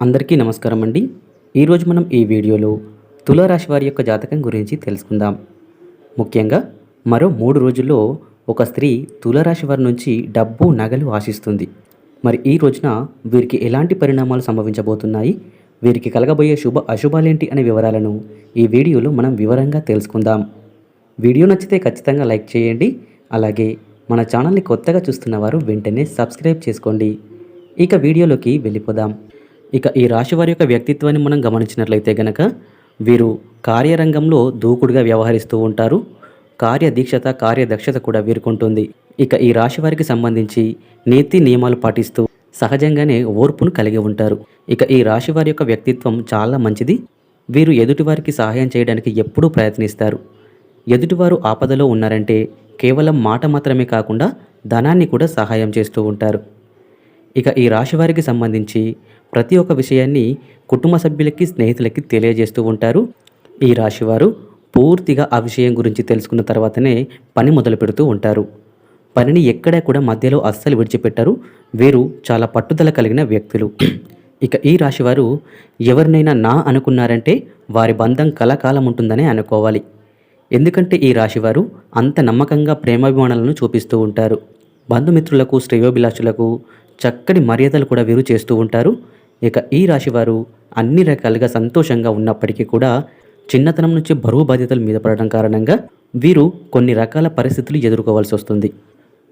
అందరికీ నమస్కారం అండి. ఈరోజు మనం ఈ వీడియోలో తులారాశి వారి యొక్క జాతకం గురించి తెలుసుకుందాం. ముఖ్యంగా మరో మూడు రోజుల్లో ఒక స్త్రీ తులారాశి వారి నుంచి డబ్బు నగలు ఆశిస్తుంది. మరి ఈ రోజున వీరికి ఎలాంటి పరిణామాలు సంభవించబోతున్నాయి? వీరికి కలగబోయే శుభ అశుభాలేంటి అనే వివరాలను ఈ వీడియోలో మనం వివరంగా తెలుసుకుందాం. వీడియో నచ్చితే ఖచ్చితంగా లైక్ చేయండి. అలాగే మన ఛానల్ని కొత్తగా చూస్తున్న వారు వెంటనే సబ్స్క్రైబ్ చేసుకోండి. ఇక వీడియోలోకి వెళ్ళిపోదాం. ఇక ఈ రాశి వారి యొక్క వ్యక్తిత్వాన్ని మనం గమనించినట్లయితే గనక వీరు కార్యరంగంలో దూకుడుగా వ్యవహరిస్తూ ఉంటారు. కార్యదీక్షత కార్యదక్షత కూడా వీరుకుంటుంది. ఇక ఈ రాశి వారికి సంబంధించి నీతి నియమాలు పాటిస్తూ సహజంగానే ఓర్పును కలిగి ఉంటారు. ఇక ఈ రాశి వారి యొక్క వ్యక్తిత్వం చాలా మంచిది. వీరు ఎదుటివారికి సహాయం చేయడానికి ఎప్పుడూ ప్రయత్నిస్తారు. ఎదుటివారు ఆపదలో ఉన్నారంటే కేవలం మాట మాత్రమే కాకుండా ధనాన్ని కూడా సహాయం చేస్తూ ఉంటారు. ఇక ఈ రాశి వారికి సంబంధించి ప్రతి ఒక్క విషయాన్ని కుటుంబ సభ్యులకి స్నేహితులకి తెలియజేస్తూ ఉంటారు. ఈ రాశివారు పూర్తిగా ఆ విషయం గురించి తెలుసుకున్న తర్వాతనే పని మొదలు పెడుతూ ఉంటారు. పనిని ఎక్కడా కూడా మధ్యలో అస్సలు విడిచిపెట్టరు. వీరు చాలా పట్టుదల కలిగిన వ్యక్తులు. ఇక ఈ రాశివారు ఎవరినైనా నా అనుకున్నారంటే వారి బంధం కలకాలం ఉంటుందనే అనుకోవాలి. ఎందుకంటే ఈ రాశివారు అంత నమ్మకంగా ప్రేమాభిమానాలను చూపిస్తూ ఉంటారు. బంధుమిత్రులకు శ్రేయోభిలాషులకు చక్కటి మర్యాదలు కూడా వీరు చేస్తూ ఉంటారు. ఇక ఈ రాశివారు అన్ని రకాలుగా సంతోషంగా ఉన్నప్పటికీ కూడా చిన్నతనం నుంచి బరువు బాధ్యతలు మీద పడడం కారణంగా వీరు కొన్ని రకాల పరిస్థితులు ఎదుర్కోవాల్సి వస్తుంది.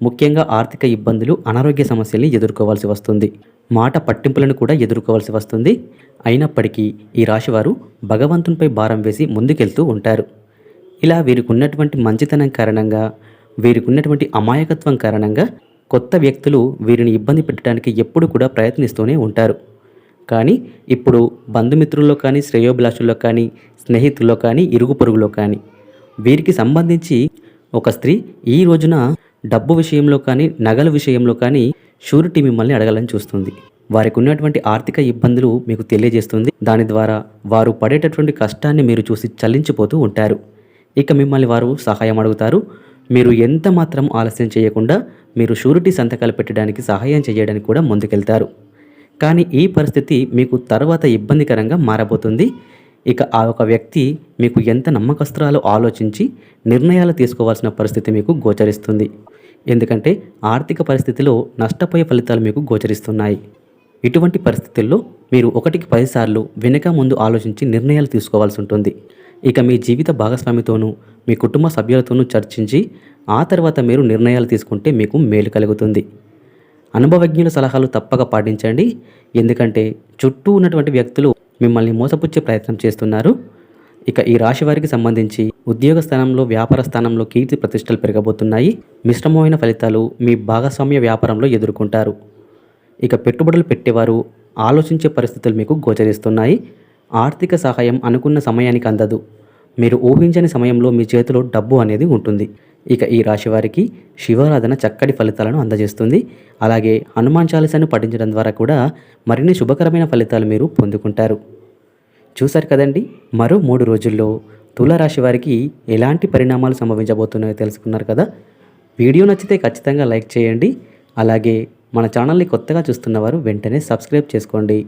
ముఖ్యంగా ఆర్థిక ఇబ్బందులు అనారోగ్య సమస్యల్ని ఎదుర్కోవాల్సి వస్తుంది. మాట పట్టింపులను కూడా ఎదుర్కోవాల్సి వస్తుంది. అయినప్పటికీ ఈ రాశివారు భగవంతునిపై భారం వేసి ముందుకెళ్తూ ఉంటారు. ఇలా వీరికి ఉన్నటువంటి మంచితనం కారణంగా వీరికి ఉన్నటువంటి అమాయకత్వం కారణంగా కొత్త వ్యక్తులు వీరిని ఇబ్బంది పెట్టడానికి ఎప్పుడు కూడా ప్రయత్నిస్తూనే ఉంటారు. కానీ ఇప్పుడు బంధుమిత్రుల్లో కానీ శ్రేయోభిలాషుల్లో కానీ స్నేహితుల్లో కానీ ఇరుగు పొరుగులో కానీ వీరికి సంబంధించి ఒక స్త్రీ ఈ రోజున డబ్బు విషయంలో కానీ నగల విషయంలో కానీ షూరిటీ మిమ్మల్ని అడగాలని చూస్తుంది. వారికి ఉన్నటువంటి ఆర్థిక ఇబ్బందులు మీకు తెలియజేస్తుంది. దాని ద్వారా వారు పడేటటువంటి కష్టాన్ని మీరు చూసి చల్లించిపోతూ ఉంటారు. ఇక మిమ్మల్ని వారు సహాయం అడుగుతారు. మీరు ఎంత మాత్రం ఆలస్యం చేయకుండా మీరు షూరిటీ సంతకాలు పెట్టడానికి సహాయం చేయడానికి కూడా ముందుకెళ్తారు. కానీ ఈ పరిస్థితి మీకు తర్వాత ఇబ్బందికరంగా మారబోతుంది. ఇక ఆ ఒక వ్యక్తి మీకు ఎంత నమ్మకస్తురాలో ఆలోచించి నిర్ణయాలు తీసుకోవాల్సిన పరిస్థితి మీకు గోచరిస్తుంది. ఎందుకంటే ఆర్థిక పరిస్థితిలో నష్టపోయే ఫలితాలు మీకు గోచరిస్తున్నాయి. ఇటువంటి పరిస్థితుల్లో మీరు ఒకటికి పదిసార్లు వెనుక ముందు ఆలోచించి నిర్ణయాలు తీసుకోవాల్సి ఉంటుంది. ఇక మీ జీవిత భాగస్వామితోనూ మీ కుటుంబ సభ్యులతోనూ చర్చించి ఆ తర్వాత మీరు నిర్ణయాలు తీసుకుంటే మీకు మేలు కలుగుతుంది. అనుభవజ్ఞుల సలహాలు తప్పక పాటించండి. ఎందుకంటే చుట్టూ ఉన్నటువంటి వ్యక్తులు మిమ్మల్ని మోసపుచ్చే ప్రయత్నం చేస్తున్నారు. ఇక ఈ రాశి వారికి సంబంధించి ఉద్యోగ స్థానంలో వ్యాపార స్థానంలో కీర్తి ప్రతిష్టలు పెరగబోతున్నాయి. మిశ్రమమైన ఫలితాలు మీ భాగస్వామ్య వ్యాపారంలో ఎదుర్కొంటారు. ఇక పెట్టుబడులు పెట్టేవారు ఆలోచించే పరిస్థితులు మీకు గోచరిస్తున్నాయి. ఆర్థిక సహాయం అనుకున్న సమయానికి అందదు. మీరు ఊహించని సమయంలో మీ చేతిలో డబ్బు అనేది ఉంటుంది. ఇక ఈ రాశి వారికి శివారాధన చక్కటి ఫలితాలను అందజేస్తుంది. అలాగే హనుమాన్ చాలీసాను పఠించడం ద్వారా కూడా మరిన్ని శుభకరమైన ఫలితాలు మీరు పొందుకుంటారు. చూశారు కదండి మరో మూడు రోజుల్లో తులారాశి వారికి ఎలాంటి పరిణామాలు సంభవించబోతున్నాయో తెలుసుకున్నారు కదా? వీడియో నచ్చితే ఖచ్చితంగా లైక్ చేయండి. అలాగే మన ఛానల్ని కొత్తగా చూస్తున్నవారు వెంటనే సబ్స్క్రైబ్ చేసుకోండి.